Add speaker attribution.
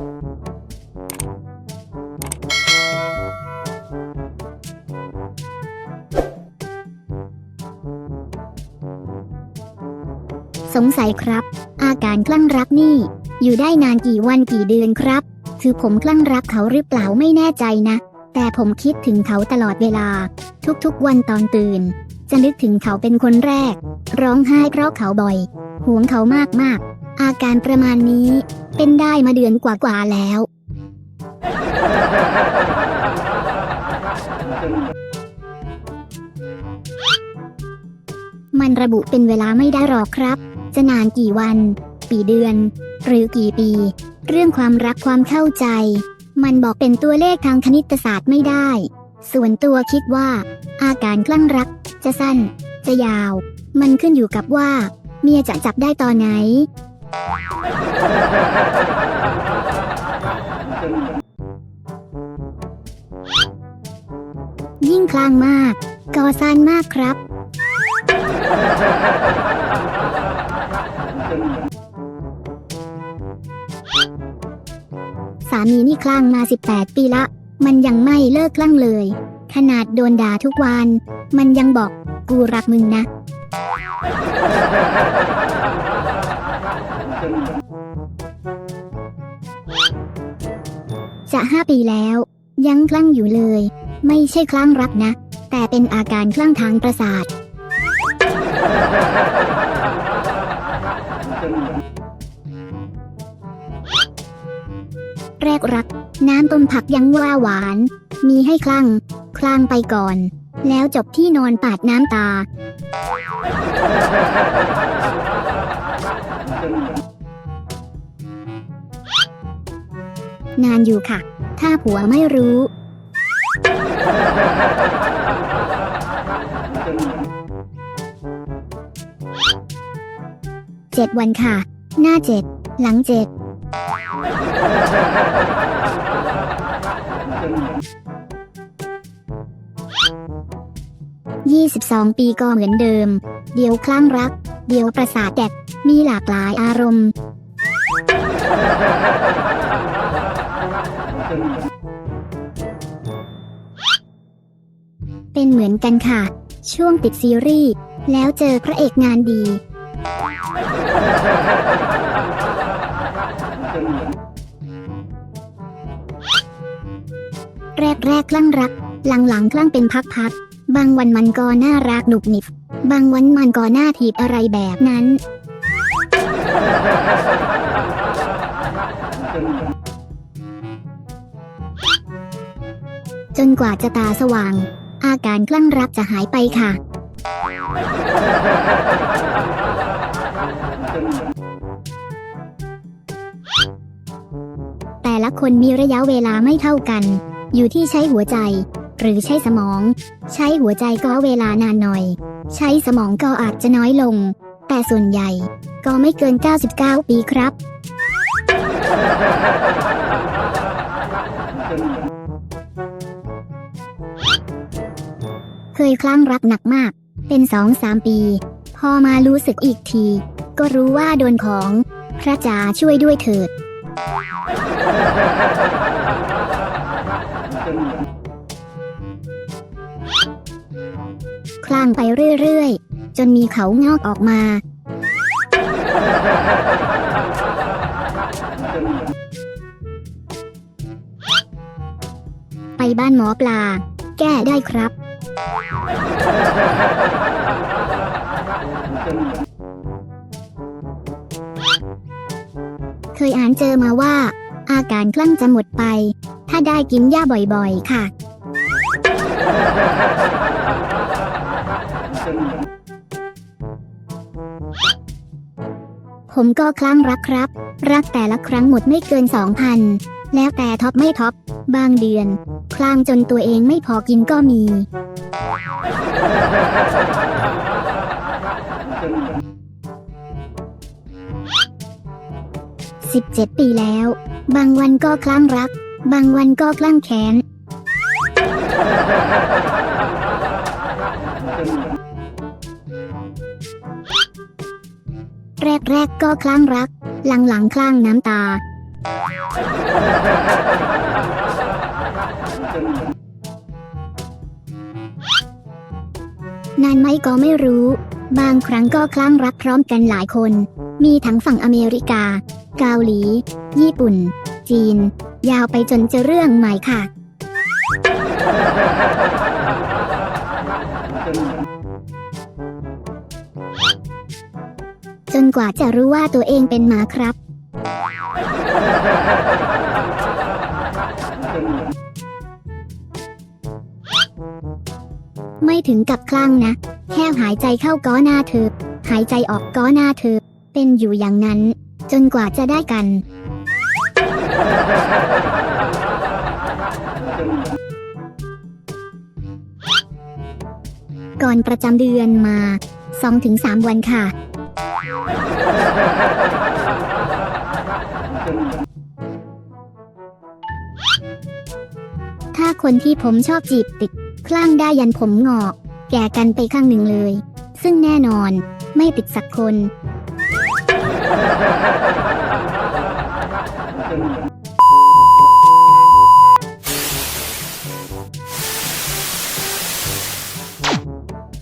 Speaker 1: สงสัยครับ อาการคลั่งรักนี่ อยู่ได้นานกี่วันกี่เดือนครับ คือผมคลั่งรักเขาหรือเปล่าไม่แน่ใจนะ แต่ผมคิดถึงเขาตลอดเวลา ทุกๆวันตอนตื่น จะนึกถึงเขาเป็นคนแรก ร้องไห้เพราะเขาบ่อย ห่วงเขามากๆ อาการประมาณนี้ เป็นได้มาเดือนกว่าๆแล้ว มันระบุเป็นเวลาไม่ได้หรอกครับ จะนานกี่วันปีเดือน หรือกี่ปี เรื่องความรักความเข้าใจ มันบอกเป็นตัวเลขทางคณิตศาสตร์ไม่ได้ ส่วนตัวคิดว่า อาการคลั่งรัก จะสั้น จะยาว มันขึ้นอยู่กับว่า เมียจะจับได้ตอนไหน ยิ่งคลั่งมากก็สั้นมากครับ สามีนี่คลั่งมา 18 ปีละ มันยังไม่เลิกคลั่งเลย ขนาดโดนด่าทุกวัน มันยังบอกกูรักมึงนะ จะห้าปีแล้ว ยังคลั่งอยู่เลย ไม่ใช่คลั่งรักนะ แต่เป็นอาการคลั่งทางประสาท แรกรัก น้ำต้มผักยังว่าหวาน มีให้คลั่ง คลั่งไปก่อน แล้วจบที่นอนปาดน้ำตา นานอยู่ค่ะ ถ้าผัวไม่รู้ เจ็ดวันค่ะ หน้าเจ็ด หลังเจ็ด22ปีก็เหมือนเดิม เดี๋ยวคลั่งรัก เดี๋ยวประสาทแดด มีหลากหลายอารมณ์ เป็นเหมือนกันค่ะ ช่วงติดซีรีส์แล้วเจอพระเอกงานดี แรกแรกคลั่งรัก หลังหลังคลั่งเป็นพักๆ บางวันมันก็น่ารักหนุบหนิบบางวันมันก็น่าถีบอะไรแบบนั้น จนกว่าจะตาสว่าง อาการคลั่งรักจะหายไปค่ะ แต่ละคนมีระยะเวลาไม่เท่ากัน อยู่ที่ใช้หัวใจ หรือใช้สมอง ใช้หัวใจก็เวลานานหน่อย ใช้สมองก็อาจจะน้อยลง แต่ส่วนใหญ่ ก็ไม่เกิน 99 ปีครับ เคยคลั่งรักหนักมาก เป็นสองสามปี พอมารู้สึกอีกที ก็รู้ว่าโดนของ พระจ๋าช่วยด้วยเถิด คลั่งไปเรื่อย ๆ จนมีเขางอกออกมา ไปบ้านหมอปลา แก้ได้ครับ เคยอ่านเจอมาว่า อาการคลั่งจะหมดไป ถ้าได้กินหญ้าบ่อยๆ ค่ะ ผมก็คลั่งรักครับ รักแต่ละครั้งหมดไม่เกินสองพันแล้วแต่ท็อปไม่ท็อป บางเดือน คลั่งจนตัวเองไม่พอกินก็มี 17 ปีแล้ว บางวันก็คลั่งรัก บางวันก็คลั่งแค้น แรกๆก็คลั่งรัก หลังๆคลั่งน้ำตา นานไหมก็ไม่รู้ บางครั้งก็คลั่งรักพร้อมกันหลายคน มีทั้งฝั่งอเมริกา เกาหลี ญี่ปุ่น จีน ยาวไปจนจะเรื่องใหม่ค่ะ นกว่าจะรู้ว่าตัวเองเป็นหมาครับ ไม่ถึงกับคลั่งนะ แค่หายใจเข้าก้อหน้าเธอ หายใจออกก้อหน้าเธอ เป็นอยู่อย่างนั้น จนกว่าจะได้กัน ก่อนประจำเดือนมา 2-3 วันค่ะ ถ้าคนที่ผมชอบจีบติดคลั่งได้ยันผมงอก แก่กันไปข้างหนึ่งเลย ซึ่งแน่นอนไม่ติดสักคน